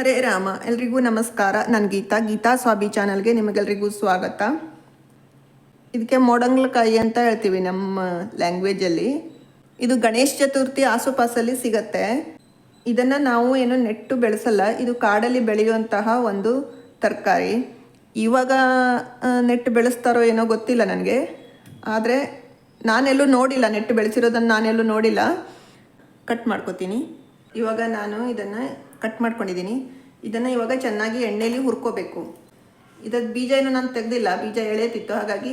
ಹರೇ ರಾಮ. ಎಲ್ರಿಗೂ ನಮಸ್ಕಾರ. ನಾನು ಗೀತಾ. ಗೀತಾ ಸ್ವಾಬಿ ಚಾನಲ್ಗೆ ನಿಮಗೆಲ್ರಿಗೂ ಸ್ವಾಗತ. ಇದಕ್ಕೆ ಮೊಡಂಗ್ಲಕಾಯಿ ಅಂತ ಹೇಳ್ತೀವಿ ನಮ್ಮ ಲ್ಯಾಂಗ್ವೇಜಲ್ಲಿ. ಇದು ಗಣೇಶ ಚತುರ್ಥಿ ಆಸುಪಾಸಲ್ಲಿ ಸಿಗತ್ತೆ. ಇದನ್ನು ನಾವು ಏನು ನೆಟ್ಟು ಬೆಳೆಸಲ್ಲ, ಇದು ಕಾಡಲ್ಲಿ ಬೆಳೆಯುವಂತಹ ಒಂದು ತರಕಾರಿ. ಇವಾಗ ನೆಟ್ಟು ಬೆಳೆಸ್ತಾರೋ ಏನೋ ಗೊತ್ತಿಲ್ಲ ನನಗೆ. ಆದರೆ ನಾನೆಲ್ಲೂ ನೋಡಿಲ್ಲ, ನೆಟ್ಟು ಬೆಳೆಸಿರೋದನ್ನು ನಾನೆಲ್ಲೂ ನೋಡಿಲ್ಲ. ಕಟ್ ಮಾಡ್ಕೊತೀನಿ. ಇವಾಗ ನಾನು ಇದನ್ನು ಕಟ್ ಮಾಡ್ಕೊಂಡಿದ್ದೀನಿ. ಇದನ್ನು ಇವಾಗ ಚೆನ್ನಾಗಿ ಎಣ್ಣೆಯಲ್ಲಿ ಹುರ್ಕೋಬೇಕು. ಇದರ ಬೀಜ ಏನು ನಾನು ತೆಗೆದಿಲ್ಲ, ಬೀಜ ಎಳೆತಿತ್ತು ಹಾಗಾಗಿ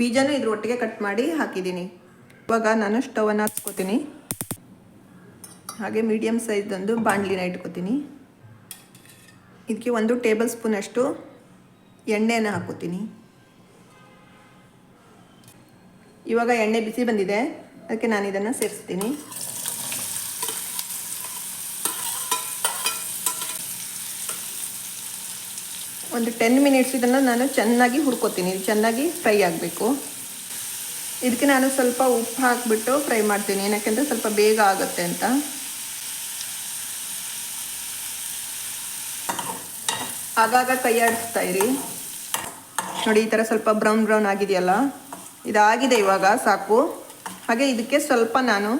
ಬೀಜನೂ ಇದ್ರ ಒಟ್ಟಿಗೆ ಕಟ್ ಮಾಡಿ ಹಾಕಿದ್ದೀನಿ. ಇವಾಗ ನಾನು ಸ್ಟವನ್ನು ಹಾಕ್ಕೋತೀನಿ ಹಾಗೆ ಮೀಡಿಯಮ್ ಸೈಜ್ದೊಂದು ಬಾಣಲಿನ ಇಟ್ಕೋತೀನಿ. ಇದಕ್ಕೆ ಒಂದು ಟೇಬಲ್ ಸ್ಪೂನಷ್ಟು ಎಣ್ಣೆಯನ್ನು ಹಾಕೋತೀನಿ. ಇವಾಗ ಎಣ್ಣೆ ಬಿಸಿ ಬಂದಿದೆ. ಅದಕ್ಕೆ ನಾನು ಇದನ್ನು ಸೇರಿಸ್ತೀನಿ. ಒಂದು ಟೆನ್ ಮಿನಿಟ್ಸ್ ಇದನ್ನು ನಾನು ಚೆನ್ನಾಗಿ ಹುರ್ಕೋತೀನಿ. ಚೆನ್ನಾಗಿ ಫ್ರೈ ಆಗಬೇಕು. ಇದಕ್ಕೆ ನಾನು ಸ್ವಲ್ಪ ಉಪ್ಪು ಹಾಕಿಬಿಟ್ಟು ಫ್ರೈ ಮಾಡ್ತೀನಿ. ಏನಕ್ಕೆಂದರೆ ಸ್ವಲ್ಪ ಬೇಗ ಆಗುತ್ತೆ ಅಂತ. ಆಗಾಗ ಕೈ ಆಡಿಸ್ತಾ ಇರಿ. ನೋಡಿ, ಈ ಥರ ಸ್ವಲ್ಪ ಬ್ರೌನ್ ಬ್ರೌನ್ ಆಗಿದೆಯಲ್ಲ? ಇದಾಗಿದೆ ಇವಾಗ, ಸಾಕು. ಹಾಗೆ ಇದಕ್ಕೆ ಸ್ವಲ್ಪ ನಾನು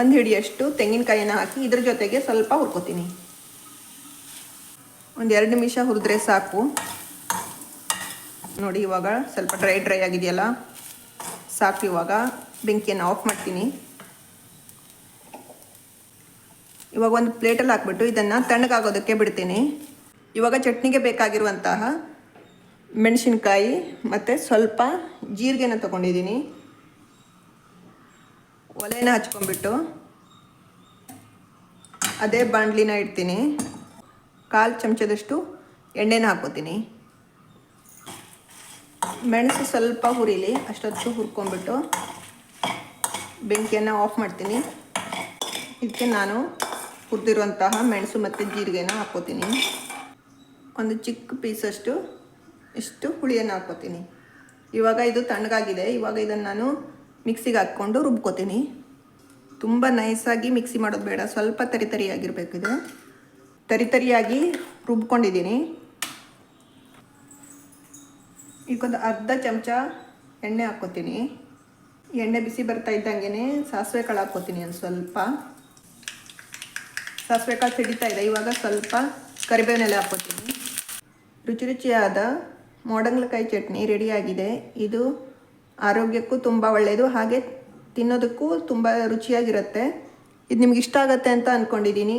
ಒಂದು ಹಿಡಿಯಷ್ಟು ತೆಂಗಿನಕಾಯಿನ ಹಾಕಿ ಇದ್ರ ಜೊತೆಗೆ ಸ್ವಲ್ಪ ಹುರ್ಕೋತೀನಿ. ಒಂದು ಎರಡು ನಿಮಿಷ ಹುರಿದ್ರೆ ಸಾಕು. ನೋಡಿ, ಇವಾಗ ಸ್ವಲ್ಪ ಡ್ರೈ ಡ್ರೈ ಆಗಿದೆಯಲ್ಲ? ಸಾಕು ಇವಾಗ. ಬೆಂಕಿಯನ್ನು ಆಫ್ ಮಾಡ್ತೀನಿ. ಇವಾಗ ಒಂದು ಪ್ಲೇಟಲ್ಲಿ ಹಾಕ್ಬಿಟ್ಟು ಇದನ್ನು ತಣ್ಣಗಾಗೋದಕ್ಕೆ ಬಿಡ್ತೀನಿ. ಇವಾಗ ಚಟ್ನಿಗೆ ಬೇಕಾಗಿರುವಂತಹ ಮೆಣಸಿನ್ಕಾಯಿ ಮತ್ತು ಸ್ವಲ್ಪ ಜೀರಿಗೆನ ತೊಗೊಂಡಿದ್ದೀನಿ. ಒಲೆನ ಹಚ್ಕೊಂಡ್ಬಿಟ್ಟು ಅದೇ ಬಾಂಡ್ಲಿನ ಇಡ್ತೀನಿ. ಕಾಲು ಚಮಚದಷ್ಟು ಎಣ್ಣೆನ ಹಾಕೋತೀನಿ ಮೆಣಸು ಸ್ವಲ್ಪ ಹುರಿಲಿ, ಅಷ್ಟೊತ್ತು ಹುರ್ಕೊಂಡ್ಬಿಟ್ಟು ಬೆಂಕಿಯನ್ನು ಆಫ್ ಮಾಡ್ತೀನಿ. ಇದಕ್ಕೆ ನಾನು ಹುರಿದಿರುವಂತಹ ಮೆಣಸು ಮತ್ತು ಜೀರಿಗೆನ ಹಾಕೋತೀನಿ ಒಂದು ಚಿಕ್ಕ ಪೀಸಷ್ಟು ಇಷ್ಟು ಹುಳಿಯನ್ನು ಹಾಕ್ಕೋತೀನಿ. ಇವಾಗ ಇದು ತಣ್ಣಗಾಗಿದೆ. ಇವಾಗ ಇದನ್ನು ನಾನು ಮಿಕ್ಸಿಗೆ ಹಾಕ್ಕೊಂಡು ರುಬ್ಕೋತೀನಿ. ತುಂಬ ನೈಸಾಗಿ ಮಿಕ್ಸಿ ಮಾಡೋದು ಬೇಡ. ಸ್ವಲ್ಪ ತರಿ ತರಿಯಾಗಿರಬೇಕು ಇದು ತರಿ ತರಿಯಾಗಿ ರುಬ್ಕೊಂಡಿದ್ದೀನಿ. ಈಗೊಂದು ಅರ್ಧ ಚಮಚ ಎಣ್ಣೆ ಹಾಕ್ಕೋತೀನಿ. ಎಣ್ಣೆ ಬಿಸಿ ಬರ್ತಾ ಇದ್ದಂಗೆ ಸಾಸಿವೆ ಕಾಳು ಹಾಕ್ಕೋತೀನಿ ಒಂದು ಸ್ವಲ್ಪ. ಸಾಸಿವೆ ಕಾಳು ಸಿಡಿತಾ ಇದೆ, ಇವಾಗ ಸ್ವಲ್ಪ ಕರಿಬೇವಿನೆಲೆ ಹಾಕ್ಕೋತೀನಿ. ರುಚಿ ರುಚಿಯಾದ ಮೋಡಂಗ್ಲಕಾಯಿ ಚಟ್ನಿ ರೆಡಿಯಾಗಿದೆ ಇದು ಆರೋಗ್ಯಕ್ಕೂ ತುಂಬ ಒಳ್ಳೆಯದು ಹಾಗೆ ತಿನ್ನೋದಕ್ಕೂ ತುಂಬ ರುಚಿಯಾಗಿರುತ್ತೆ. ಇದು ನಿಮ್ಗೆ ಇಷ್ಟ ಆಗುತ್ತೆ ಅಂತ ಅಂದ್ಕೊಂಡಿದ್ದೀನಿ